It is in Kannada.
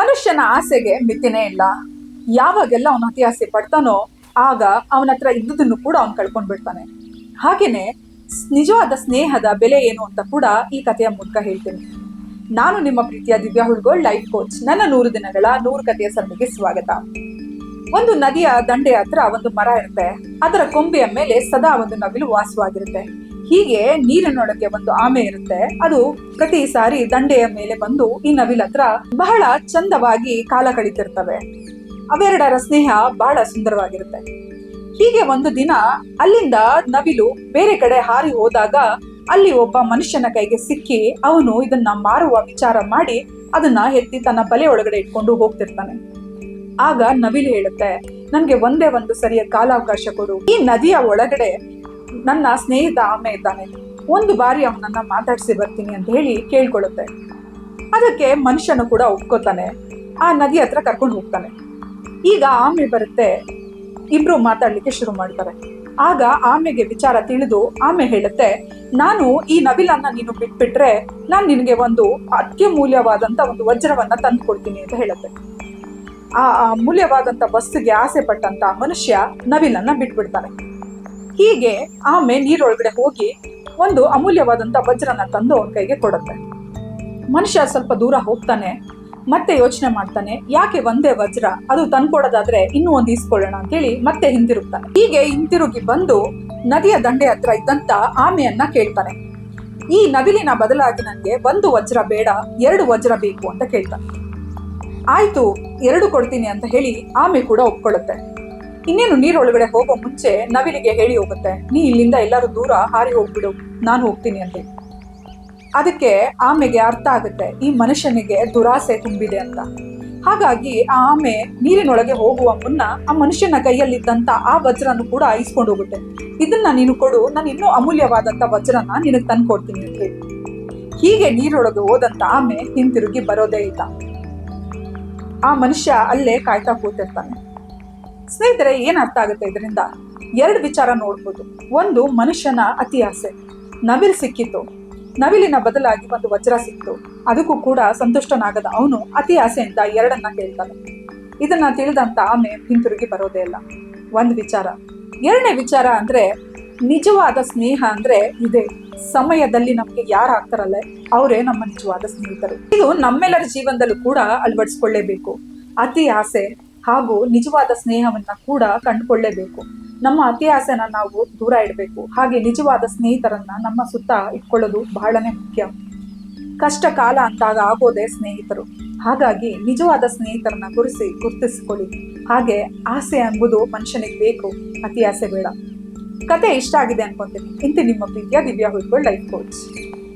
ಮನುಷ್ಯನ ಆಸೆಗೆ ಮಿತಿನೇ ಇಲ್ಲ. ಯಾವಾಗೆಲ್ಲ ಅವನು ಅತಿ ಆಸೆ ಪಡ್ತಾನೋ ಆಗ ಅವನ ಹತ್ರ ಇದ್ದುದನ್ನು ಕೂಡ ಅವನು ಕಳ್ಕೊಂಡು ಬಿಡ್ತಾನೆ. ಹಾಗೇನೆ ಸ್- ನಿಜವಾದ ಸ್ನೇಹದ ಬೆಲೆ ಏನು ಅಂತ ಕೂಡ ಈ ಕಥೆಯ ಮೂಲಕ ಹೇಳ್ತೀನಿ. ನಾನು ನಿಮ್ಮ ಪ್ರೀತಿಯ ದಿವ್ಯಾ ಹುಡುಗೋಳ್ ಲೈಫ್ ಕೋಚ್. ನನ್ನ ನೂರು ದಿನಗಳ ನೂರು ಕಥೆಯ ಸರಣಿಗೆ ಸ್ವಾಗತ. ಒಂದು ನದಿಯ ದಂಡೆಯ ಹತ್ರ ಒಂದು ಮರ ಇರುತ್ತೆ. ಅದರ ಕೊಂಬೆಯ ಮೇಲೆ ಸದಾ ಒಂದು ನವಿಲು ವಾಸವಾಗಿರುತ್ತೆ. ಹೀಗೆ ನೀರಿನೊಳಗೆ ಒಂದು ಆಮೆ ಇರುತ್ತೆ. ಅದು ಪ್ರತಿ ಸಾರಿ ದಂಡೆಯ ಮೇಲೆ ಬಂದು ಈ ನವಿಲ್ ಹತ್ರ ಬಹಳ ಚಂದವಾಗಿ ಕಾಲ ಕಳೀತಿರ್ತವೆ. ಅವೆರಡರ ಸ್ನೇಹ ಬಹಳ ಸುಂದರವಾಗಿರುತ್ತೆ. ಹೀಗೆ ಒಂದು ದಿನ ಅಲ್ಲಿಂದ ನವಿಲು ಬೇರೆ ಕಡೆ ಹಾರಿ ಹೋದಾಗ ಅಲ್ಲಿ ಒಬ್ಬ ಮನುಷ್ಯನ ಕೈಗೆ ಸಿಕ್ಕಿ ಅವನು ಇದನ್ನ ಮಾರುವ ವಿಚಾರ ಮಾಡಿ ಅದನ್ನ ಎತ್ತಿ ತನ್ನ ಬಲೆ ಒಳಗಡೆ ಇಟ್ಕೊಂಡು ಹೋಗ್ತಿರ್ತಾನೆ. ಆಗ ನವಿಲು ಹೇಳುತ್ತೆ ನನ್ಗೆ ಒಂದೇ ಒಂದು ಸರಿಯ ಕಾಲಾವಕಾಶ ಕೊಡು. ಈ ನದಿಯ ಒಳಗಡೆ ನನ್ನ ಸ್ನೇಹಿತ ಆಮೆ ಇದ್ದಾನೆ. ಒಂದು ಬಾರಿ ಅವನನ್ನ ಮಾತಾಡಿಸಿ ಬರ್ತೀನಿ ಅಂತ ಹೇಳಿ ಕೇಳ್ಕೊಳ್ಳುತ್ತೆ. ಅದಕ್ಕೆ ಮನುಷ್ಯನು ಕೂಡ ಒಪ್ಕೋತಾನೆ. ಆ ನದಿ ಹತ್ರ ಕರ್ಕೊಂಡು ಹೋಗ್ತಾನೆ. ಈಗ ಆಮೆ ಬರುತ್ತೆ. ಇಬ್ರು ಮಾತಾಡ್ಲಿಕ್ಕೆ ಶುರು ಮಾಡ್ತಾರೆ. ಆಗ ಆಮೆಗೆ ವಿಚಾರ ತಿಳಿದು ಆಮೆ ಹೇಳುತ್ತೆ, ನಾನು ಈ ನವಿಲನ್ನ ನೀನು ಬಿಟ್ಬಿಟ್ರೆ ನಾನು ನಿನಗೆ ಒಂದು ಅತ್ಯಮೂಲ್ಯವಾದಂತ ಒಂದು ವಜ್ರವನ್ನ ತಂದು ಕೊಡ್ತೀನಿ ಅಂತ ಹೇಳುತ್ತೆ. ಆ ಅಮೂಲ್ಯವಾದಂಥ ವಸ್ತುಗೆ ಆಸೆ ಪಟ್ಟಂತ ಮನುಷ್ಯ ನವಿಲನ್ನ ಬಿಟ್ಬಿಡ್ತಾನೆ. ಹೀಗೆ ಆಮೆ ನೀರೊಳಗಡೆ ಹೋಗಿ ಒಂದು ಅಮೂಲ್ಯವಾದಂತ ವಜ್ರನ ತಂದು ಅವನ ಕೈಗೆ ಕೊಡುತ್ತೆ. ಮನುಷ್ಯ ಸ್ವಲ್ಪ ದೂರ ಹೋಗ್ತಾನೆ, ಮತ್ತೆ ಯೋಚನೆ ಮಾಡ್ತಾನೆ, ಯಾಕೆ ಒಂದೇ ವಜ್ರ? ಅದು ತಂದ್ಕೊಡೋದಾದ್ರೆ ಇನ್ನೂ ಒಂದು ಈಸ್ಕೊಳ್ಳೋಣ ಅಂತೇಳಿ ಮತ್ತೆ ಹಿಂದಿರುಗ್ತಾನೆ ಹೀಗೆ ಹಿಂತಿರುಗಿ ಬಂದು ನದಿಯ ದಂಡೆ ಹತ್ರ ಇದ್ದಂತ ಆಮೆಯನ್ನ ಕೇಳ್ತಾನೆ. ಈ ನವಿಲಿನ ಬದಲಾಗಿ ನನಗೆ ಒಂದು ವಜ್ರ ಬೇಡ, ಎರಡು ವಜ್ರ ಬೇಕು ಅಂತ ಕೇಳ್ತಾನೆ. ಆಯ್ತು, ಎರಡು ಕೊಡ್ತೀನಿ ಅಂತ ಹೇಳಿ ಆಮೆ ಕೂಡ ಒಪ್ಕೊಳ್ಳುತ್ತೆ. ಇನ್ನೇನು ನೀರೊಳಗಡೆ ಹೋಗೋ ಮುಂಚೆ ನವಿಲಿಗೆ ಹೇಳಿ ಹೋಗುತ್ತೆ. ನೀ ಇಲ್ಲಿಂದ ಎಲ್ಲರೂ ದೂರ ಹಾರಿ ಹೋಗ್ಬಿಡು. ನಾನು ಹೋಗ್ತೀನಿ ಅಂತ ಅದಕ್ಕೆ ಆಮೆಗೆ ಅರ್ಥ ಆಗುತ್ತೆ, ಈ ಮನುಷ್ಯನಿಗೆ ದುರಾಸೆ ತುಂಬಿದೆ ಅಂತ. ಹಾಗಾಗಿ ಆ ಆಮೆ ನೀರಿನೊಳಗೆ ಹೋಗುವ ಮುನ್ನ ಆ ಮನುಷ್ಯನ ಕೈಯಲ್ಲಿದ್ದಂತ ಆ ವಜ್ರನು ಕೂಡ ಐಸ್ಕೊಂಡು ಹೋಗುತ್ತೆ. ಇದನ್ನ ನೀನು ಕೊಡು, ನಾನು ಇನ್ನೂ ಅಮೂಲ್ಯವಾದಂತ ವಜ್ರನ ನಿನಗೆ ತಂದು ಕೊಡ್ತೀನಿ ಅಂತ ಹೀಗೆ ನೀರೊಳಗೆ ಹೋದಂತ ಆಮೆ ಹಿಂತಿರುಗಿ ಬರೋದೇ ಇಲ್ಲ. ಆ ಮನುಷ್ಯ ಅಲ್ಲೇ ಕಾಯ್ತಾ ಕೂತಿರ್ತಾನೆ. ಸ್ನೇಹಿತರೆ, ಏನ್ ಅರ್ಥ ಆಗುತ್ತೆ ಇದರಿಂದ? ಎರಡು ವಿಚಾರ ನೋಡ್ಬೋದು. ಒಂದು, ಮನುಷ್ಯನ ಅತಿ ಆಸೆ. ನವಿಲ್ ಸಿಕ್ಕಿತ್ತು. ನವಿಲಿನ ಬದಲಾಗಿ ಒಂದು ವಜ್ರ ಸಿಕ್ತು ಅದಕ್ಕೂ ಕೂಡ ಸಂತುಷ್ಟನಾಗದ ಅವನು ಅತಿ ಆಸೆಯಿಂದ ಎರಡನ್ನ ಕೇಳ್ತಾನೆ. ಇದನ್ನ ತಿಳಿದಂತ ಆಮೆ ಹಿಂತಿರುಗಿ ಬರೋದೇ ಇಲ್ಲ. ಒಂದು ವಿಚಾರ. ಎರಡನೇ ವಿಚಾರ ಅಂದ್ರೆ, ನಿಜವಾದ ಸ್ನೇಹ ಅಂದ್ರೆ ಇದೆ. ಸಮಯದಲ್ಲಿ ನಮ್ಗೆ ಯಾರು ಆಗ್ತಾರಲ್ಲ, ಅವರೇ ನಮ್ಮ ನಿಜವಾದ ಸ್ನೇಹಿತರು. ಇದು ನಮ್ಮೆಲ್ಲರ ಜೀವನದಲ್ಲೂ ಕೂಡ ಅಳವಡಿಸ್ಕೊಳ್ಳೇಬೇಕು. ಅತಿ ಆಸೆ ಹಾಗೂ ನಿಜವಾದ ಸ್ನೇಹವನ್ನ ಕೂಡ ಕಂಡುಕೊಳ್ಳೇಬೇಕು. ನಮ್ಮ ಅತಿ ಆಸೆನ ನಾವು ದೂರ ಇಡಬೇಕು. ಹಾಗೆ ನಿಜವಾದ ಸ್ನೇಹಿತರನ್ನ ನಮ್ಮ ಸುತ್ತ ಇಟ್ಕೊಳ್ಳೋದು ಬಹಳನೇ ಮುಖ್ಯ. ಕಷ್ಟ ಕಾಲ ಅಂತಾಗ ಆಗೋದೇ ಸ್ನೇಹಿತರು. ಹಾಗಾಗಿ ನಿಜವಾದ ಸ್ನೇಹಿತರನ್ನ ಗುರುಸಿ ಗುರುತಿಸಿಕೊಳ್ಳಿ. ಹಾಗೆ ಆಸೆ ಎಂಬುದು ಮನುಷ್ಯನಿಗೆ ಬೇಕು. ಅತಿ ಆಸೆ ಬೇಡ. ಕತೆ ಇಷ್ಟ ಆಗಿದೆ ಅನ್ಕೊಂತೀನಿ. ಇಂತಿ ನಿಮ್ಮ ಪ್ರೀತಿಯ ದಿವ್ಯಾ ಹುಡ್ಕೊಂಡು ಲೈಫ್ ಕೋಚ್.